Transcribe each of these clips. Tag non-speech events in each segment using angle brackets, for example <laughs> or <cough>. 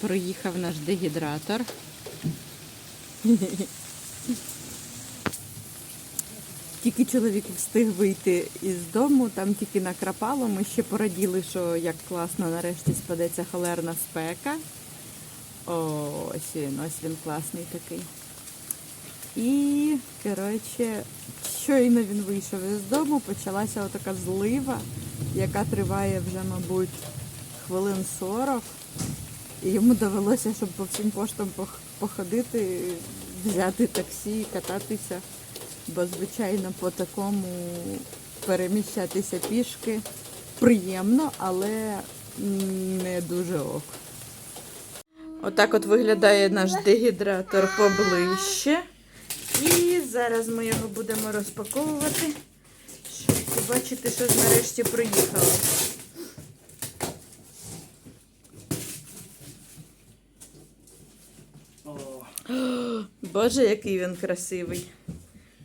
Приїхав наш дегідратор. Тільки чоловік встиг вийти із дому, там тільки накрапало. Ми ще пораділи, що як класно нарешті спадеться холерна спека. Ось він, ось він класний такий. І, коротше, щойно він вийшов із дому, почалася отака злива, яка триває вже, мабуть, хвилин 40. І йому довелося, щоб по всім поштам походити, взяти таксі, кататися. Бо, звичайно, по такому переміщатися пішки приємно, але не дуже ок. Отак от виглядає наш дегідратор поближче. І зараз ми його будемо розпаковувати, щоб побачити, що ж нарешті приїхало. Боже, який він красивий.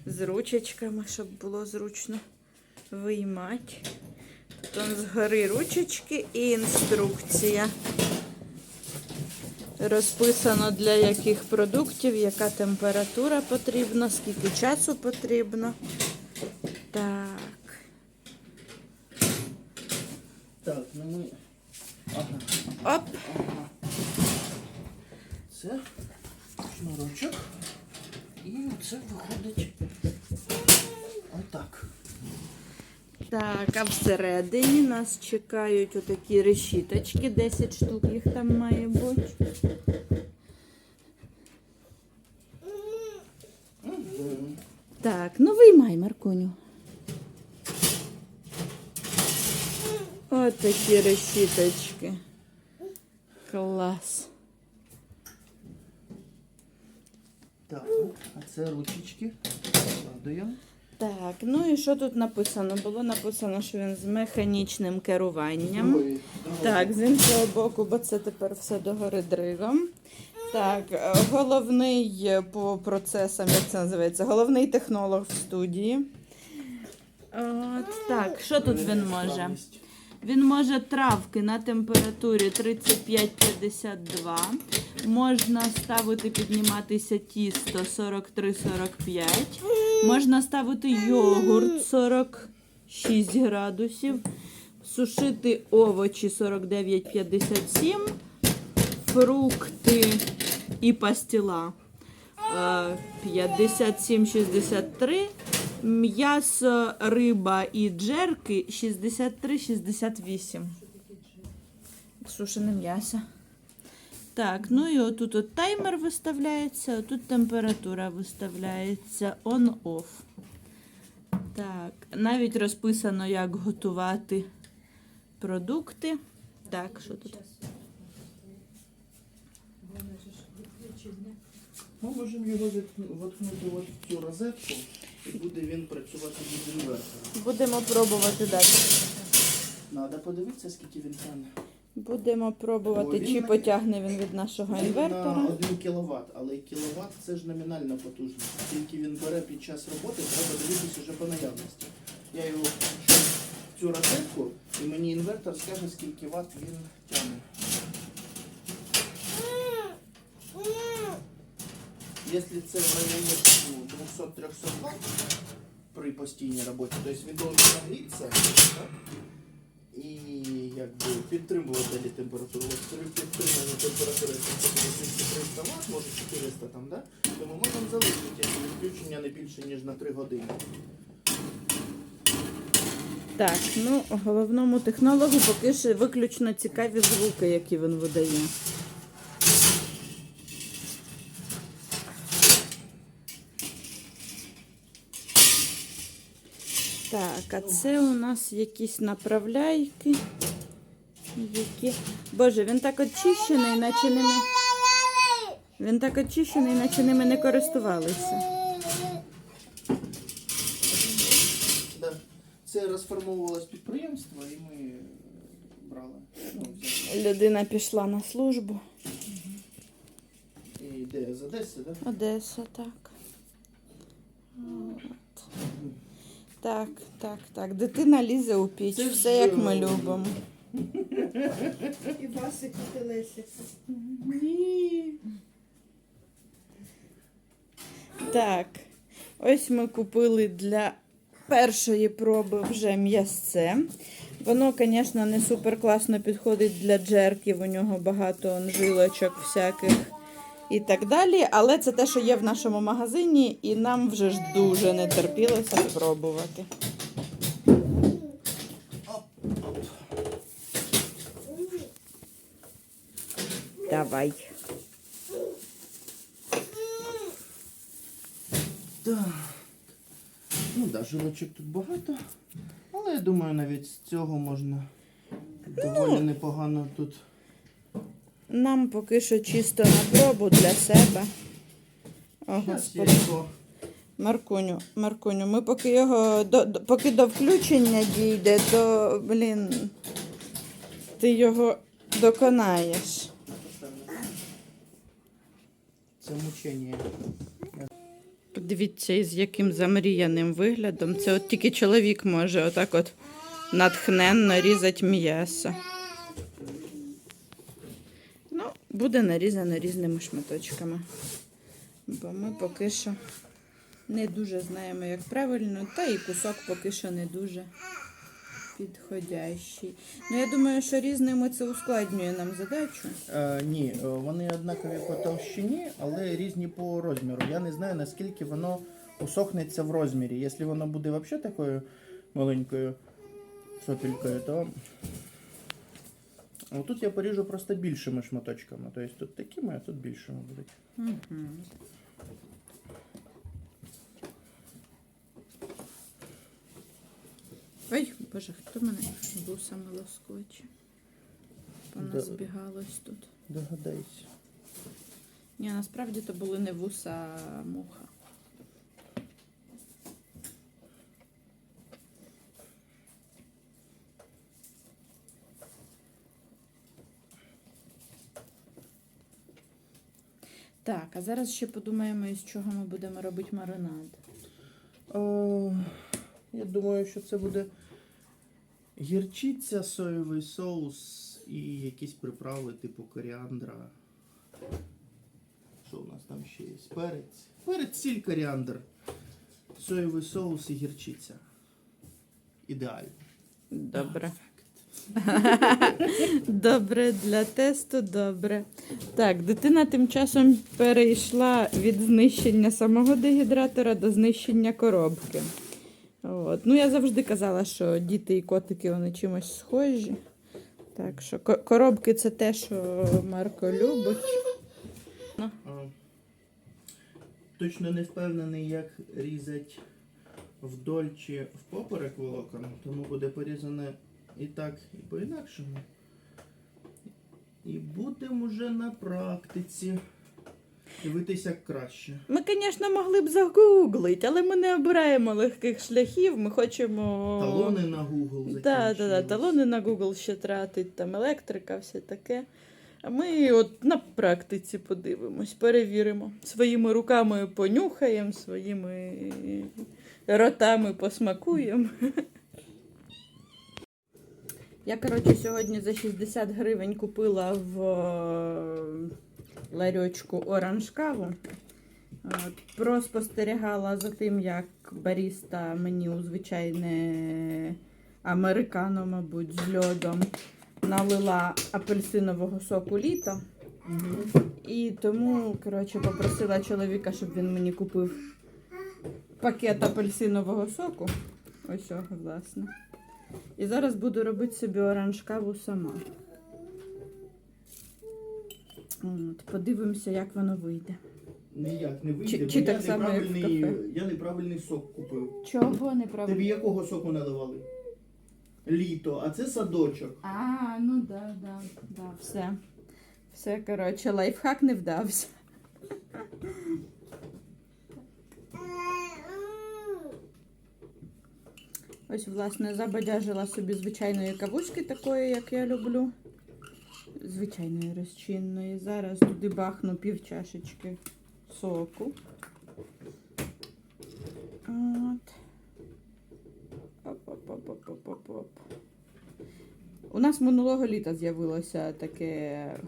З ручечками, щоб було зручно виймати. Тут он згори ручечки і інструкція. Розписано для яких продуктів, яка температура потрібна, скільки часу потрібно. Так. Так, ну ми. Ага. Оп. ага. Це шнурочок. І це виходить. Отак. Так, а всередині нас чекають отакі решіточки, 10 штук їх там має бути. Так, ну виймай, Маркуню. От такі решіточки. Клас. Так, це ручечки. Складуємо. Так, ну і що тут написано? Було написано, що він з механічним керуванням. Ой, Так, з іншого боку, бо це тепер все догори дригом. Так, е, головний е, по процесам, як це називається? Головний технолог в студії. От, так, що тут він може? Він може травки на температурі 35-52. Можна ставити підніматися тісто 43-45. Можна ставити йогурт 46 градусів. Сушити овочі 49-57. Фрукти і пастила е, 57-63. М'ясо, риба і джерки 63-68. Сушене м'ясо. Так, ну і отут от таймер виставляється, отут температура виставляється on-off. Так, навіть розписано, як готувати продукти. Так, що тут? Ми можемо його воткнути в цю розетку і буде він працювати від інвертора. Будемо пробувати далі. Треба подивитися, скільки він тягне. Будемо пробувати, О, він чи на- потягне він від нашого Він інвертора. На 1 кВт, але кіловат це ж номінальна потужність. Тільки він бере під час роботи, треба дивитися вже по наявності. Я його в цю розетку, і мені інвертор скаже, скільки ватт він тягне. Якщо це в районі ну, 200-300 Вт при постійній роботі, тобто він должен нагрітися і якби, підтримувати далі температуру. От при підтриманні температури 300 Вт, може 400 там, да? то ми можемо залишити відключення не більше, ніж на 3 години. Так, ну головному технологу поки що виключно цікаві звуки, які він видає. Так, а це у нас якісь направляйки. Які... Боже, він так очищений, наче ними. Він так очищений, наче ними не користувалися. Це розформовувалось підприємство і ми е, брали. Ну, взяли. Людина пішла на службу. І де? З Одеси, да? Одеса, так. Так, так, так. Дитина лізе у піч. Це Все як ми любимо. І Телесик. Ні. Так, ось ми купили для першої проби вже м'ясце. Воно, звісно, не супер класно підходить для джерків, у нього багато он, жилочок всяких і так далі. Але це те, що є в нашому магазині, і нам вже ж дуже не терпілося спробувати. Давай. Так. Ну да, жилочок тут багато. Але я думаю, навіть з цього можна доволі непогано тут. Нам поки що чисто на пробу для себе. О, господи. Маркуню, Маркуню, ми поки його до, до- поки до включення дійде, то, блін, ти його доконаєш. Це мучення. Подивіться, із яким замріяним виглядом. Це от тільки чоловік може отак от натхненно різати м'ясо. Ну, буде нарізано різними шматочками. Бо ми поки що не дуже знаємо, як правильно, та і кусок поки що не дуже підходящий. Ну, я думаю, що різними це ускладнює нам задачу. Е, ні, е, вони однакові по товщині, але різні по розміру. Я не знаю, наскільки воно усохнеться в розмірі. Якщо воно буде взагалі такою маленькою сопількою, то Ну, тут я поріжу просто більшими шматочками. Тобто тут такими, а тут більшими будуть. Угу. Ой, боже, хто мене бусами лоскоче? Поназбігалось тут. Догадайся. Ні, насправді то були не вуса, а муха. Так, а зараз ще подумаємо, із чого ми будемо робити маринад. Е, я думаю, що це буде гірчиця, соєвий соус і якісь приправи типу коріандра. Що у нас там ще є? Перець. Перець, сіль, коріандр. Соєвий соус і гірчиця. Ідеально. Добре. <laughs> Добре, для тесту добре. Так, дитина тим часом перейшла від знищення самого дегідратора до знищення коробки. От. Ну, я завжди казала, що діти і котики вони чимось схожі. Так що коробки це те, що Марко любить. Е, Точно не впевнений, як різати вдоль чи впоперек волокон, тому буде порізане і так, і по-інакшому. І будемо вже на практиці дивитися як краще. Ми, звісно, могли б загуглити, але ми не обираємо легких шляхів. Ми хочемо. Талони на Google Так, закінчились. так, талони на Google ще тратить, там електрика, все таке. А ми от на практиці подивимось, перевіримо. Своїми руками понюхаємо, своїми ротами посмакуємо. Я, коротше, сьогодні за 60 гривень купила в е, ларьочку оранж каву. Проспостерігала за тим, як баріста мені у звичайне американо, мабуть, з льодом налила апельсинового соку літо. І тому, коротше, попросила чоловіка, щоб він мені купив пакет апельсинового соку. Ось власне. І зараз буду робити собі оранж каву сама. От, подивимося, як воно вийде. Ніяк не вийде, Чи- бо чи я, так само, як в неправильний, кафе? я неправильний сок купив. Чого неправильно? Тобі якого соку наливали? Літо, а це садочок. А, ну да, да, да, все. Все, коротше, лайфхак не вдався. Ось, власне, забадяжила собі звичайної кавучки, такої, як я люблю. Звичайної розчинної. Зараз туди бахну пів чашечки соку. От. Оп-оп-оп-оп-оп-оп. У нас минулого літа з'явилося таке,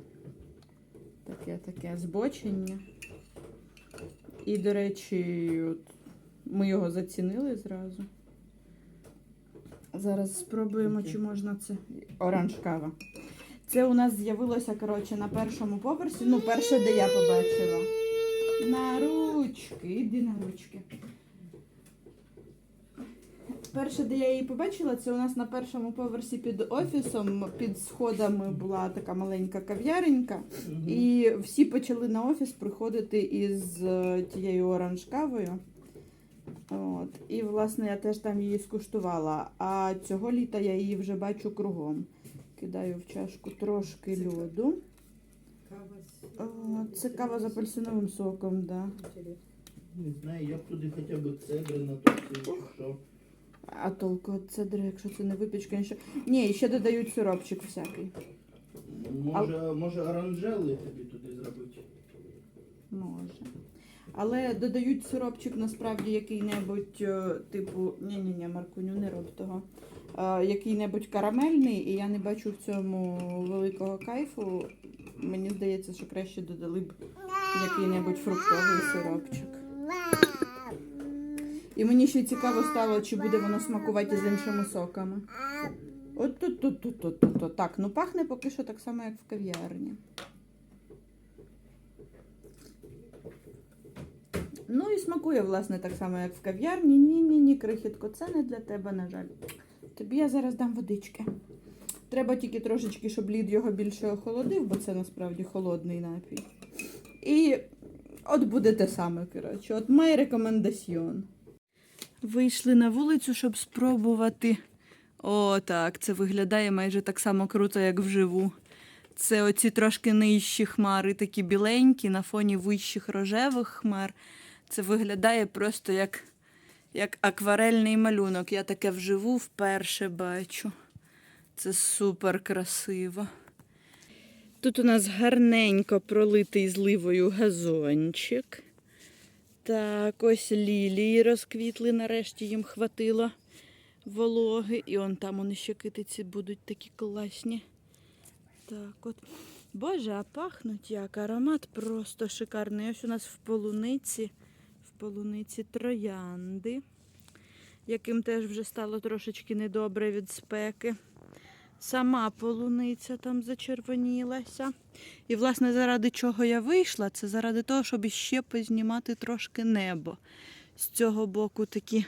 таке, таке збочення. І, до речі, от ми його зацінили зразу. Зараз спробуємо, чи можна це. Оранж кава. Це у нас з'явилося, коротше, на першому поверсі. Ну, перше, де я побачила. На ручки, іди на ручки. Перше, де я її побачила, це у нас на першому поверсі під офісом, під сходами була така маленька кав'яренька. І всі почали на офіс приходити із е, тією оранж кавою. От. І, власне, я теж там її скуштувала. А цього літа я її вже бачу кругом. Кидаю в чашку трошки льоду. Кава О, Це кава з апельсиновим соком, да. Не знаю, я б туди хоча б цедри на то що. А толку від цедри, якщо це не випічка, нічого. Ні, ще додають сиропчик всякий. Може, може оранжели тобі туди зробити? Може. Але додають сиропчик насправді який-небудь, е, типу, ні-ні-ні, Маркуню, не роб того. Е, який-небудь карамельний, і я не бачу в цьому великого кайфу. Мені здається, що краще додали б який-небудь фруктовий сиропчик. І мені ще цікаво стало, чи буде воно смакувати з іншими соками. От тут, тут, тут, тут, тут. Так, ну пахне поки що так само, як в кав'ярні. Ну і смакує, власне, так само, як в кав'ярні. Ні, ні, ні, крихітко, це не для тебе, на жаль. Тобі я зараз дам водички. Треба тільки трошечки, щоб лід його більше охолодив, бо це насправді холодний напій. І от буде те саме, коротше. От май рекомендаціон. Вийшли на вулицю, щоб спробувати. О, так, це виглядає майже так само круто, як вживу. Це оці трошки нижчі хмари, такі біленькі, на фоні вищих рожевих хмар. Це виглядає просто як, як акварельний малюнок. Я таке вживу вперше бачу. Це супер красиво. Тут у нас гарненько пролитий зливою газончик. Так, ось лілії розквітли, нарешті їм хватило вологи. І он там вони ще китиці будуть такі класні. Так от. Боже, а пахнуть як аромат просто шикарний. Ось у нас в полуниці, полуниці троянди, яким теж вже стало трошечки недобре від спеки. Сама полуниця там зачервонілася. І, власне, заради чого я вийшла, це заради того, щоб іще познімати трошки небо. З цього боку такі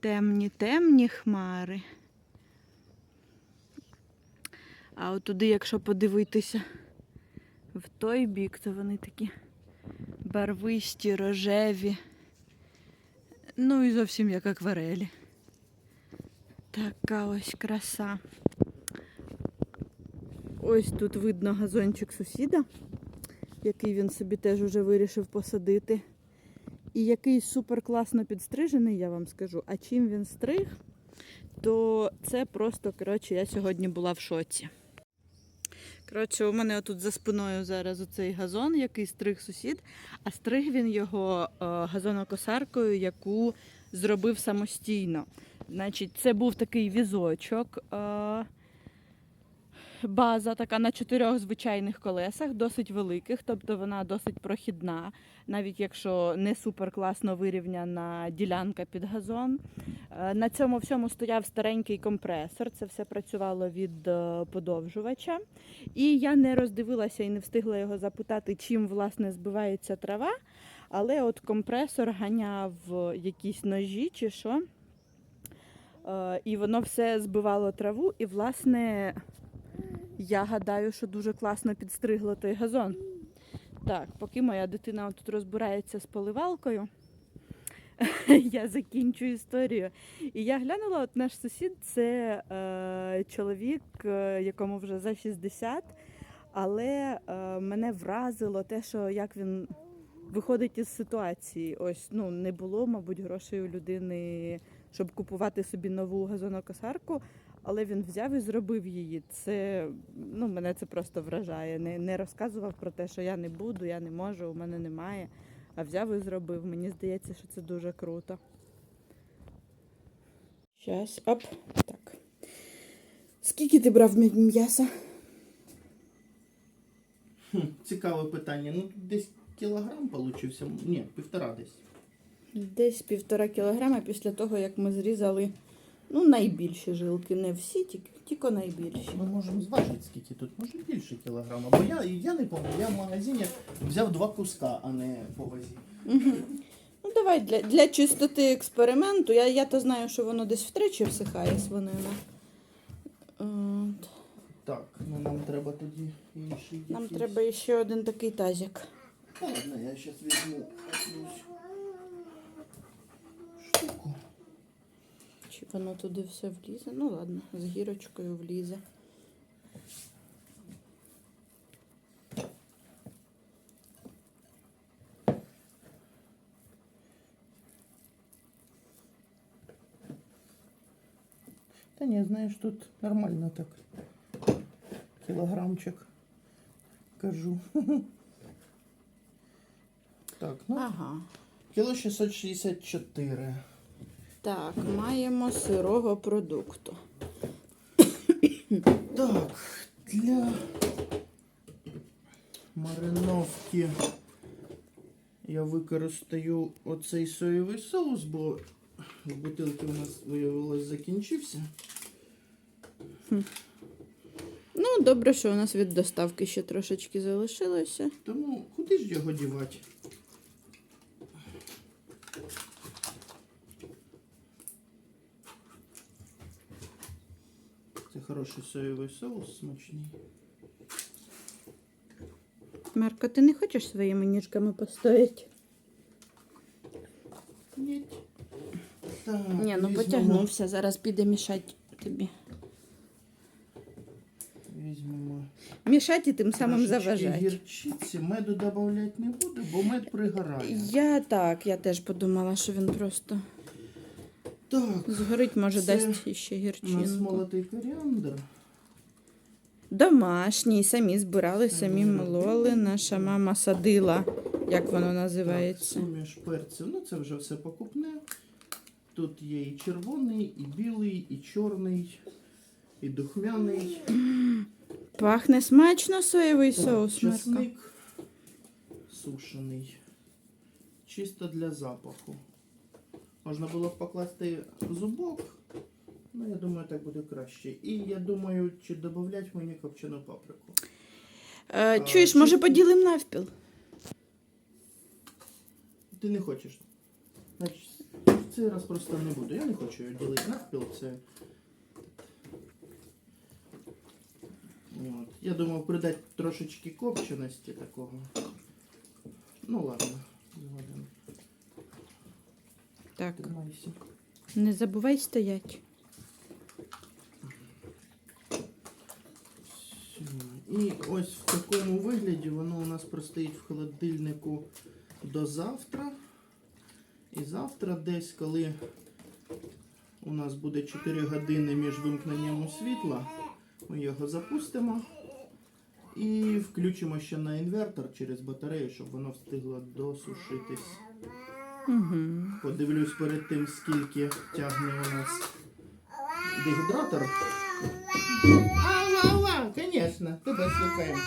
темні-темні хмари. А от туди, якщо подивитися в той бік, то вони такі барвисті, рожеві. Ну і зовсім як акварелі. Така ось краса. Ось тут видно газончик сусіда, який він собі теж уже вирішив посадити. І який супер класно підстрижений, я вам скажу. А чим він стриг, то це просто, коротше, я сьогодні була в шоці. Коротше, у мене отут за спиною зараз оцей газон, який стриг сусід, а стриг він його е, газонокосаркою, яку зробив самостійно. Значить, це був такий візочок. База така на чотирьох звичайних колесах, досить великих, тобто вона досить прохідна, навіть якщо не супер класно вирівняна ділянка під газон. Е, На цьому всьому стояв старенький компресор. Це все працювало від е, подовжувача. І я не роздивилася і не встигла його запитати, чим власне збивається трава. Але от компресор ганяв якісь ножі чи що. Е, І воно все збивало траву. І, власне, я гадаю, що дуже класно підстригло той газон. Так, поки моя дитина тут розбирається з поливалкою, <laughs> я закінчу історію. І я глянула, от наш сусід це е, чоловік, е, якому вже за 60, але е, мене вразило те, що як він виходить із ситуації. Ось ну не було, мабуть, грошей у людини, щоб купувати собі нову газонокосарку. Але він взяв і зробив її. Це ну мене це просто вражає. Не, не розказував про те, що я не буду, я не можу, у мене немає. А взяв і зробив. Мені здається, що це дуже круто. Щас, оп, так. Скільки ти брав м'яса? Хм, цікаве питання. Ну тут десь кілограм получився. Ні, півтора десь. Десь півтора кілограма після того, як ми зрізали ну, найбільші жилки. Не всі, тільки, тільки найбільші. Ми можемо зважити, скільки тут. Може більше кілограма. Бо я, я не пам'ятаю, я в магазині взяв два куска, а не по вазі. Ну, давай для, для чистоти експерименту. Я, я то знаю, що воно десь втричі всихає свинина. От. Так, ну нам треба тоді інший. Нам якийсь. треба ще один такий тазик. Ладно, я зараз візьму якусь штуку. Чи воно туди все влізе? Ну ладно, з гірочкою влізе. Та ні, знаєш, тут нормально так. Кілограмчик. Кажу. <laughs> Так, ну. Ага. Кіло 664. Так, маємо сирого продукту. Так, для мариновки я використаю оцей соєвий соус, бо в бутилки у нас виявилось закінчився. Ну, добре, що у нас від доставки ще трошечки залишилося. Тому куди ж його дівати? Хороший соєвий соус, смачний. Марко, ти не хочеш своїми ніжками постояти? Ні. Так, Ні, ну візьмемо- потягнувся, зараз піде мішати тобі. Візьмемо Мішати і тим самим трошечки заважати. гірчиці. Меду додавати не буду, бо мед пригорає. Я так, я теж подумала, що він просто Так, згорить, може, Це дасть іще у нас гірчинку. молотий коріандр. Домашній, самі збирали, самі мололи. Наша мама садила, як воно Так, називається. суміш перців. Ну це вже все покупне. Тут є і червоний, і білий, і чорний, і духмяний. Пахне смачно соєвий Так, соус, Марко. чесник сушений. Чисто для запаху. Можна було б покласти зубок. Ну, я думаю, так буде краще. І я думаю, чи додати мені копчену паприку. Е, А, чуєш, чи- може поділимо навпіл? Ти не хочеш. Значить, цей раз просто не буду. Я не хочу ділити навпіл. Це. От. Я думав придати трошечки копченості такого. Ну ладно. Так, Тримайся. не забувай стоять. І ось в такому вигляді воно у нас простоїть в холодильнику до завтра. І завтра десь, коли у нас буде 4 години між вимкненням світла, ми його запустимо і включимо ще на інвертор через батарею, щоб воно встигло досушитись. Угу. Подивлюсь перед тим, скільки тягне у нас дегідратор. Ага, ага, звісно, тебе слухаємо.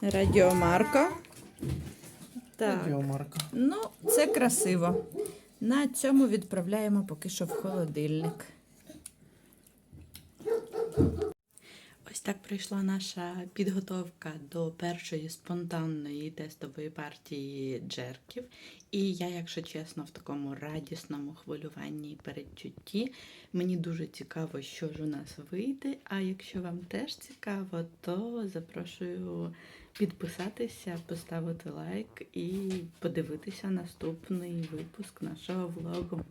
Радіо Марко. Так. Радіомарка. Ну, це красиво. На цьому відправляємо поки що в холодильник. Ось так пройшла наша підготовка до першої спонтанної тестової партії джерків. І я, якщо чесно, в такому радісному хвилюванні і передчутті. Мені дуже цікаво, що ж у нас вийде. А якщо вам теж цікаво, то запрошую підписатися, поставити лайк і подивитися наступний випуск нашого влогу.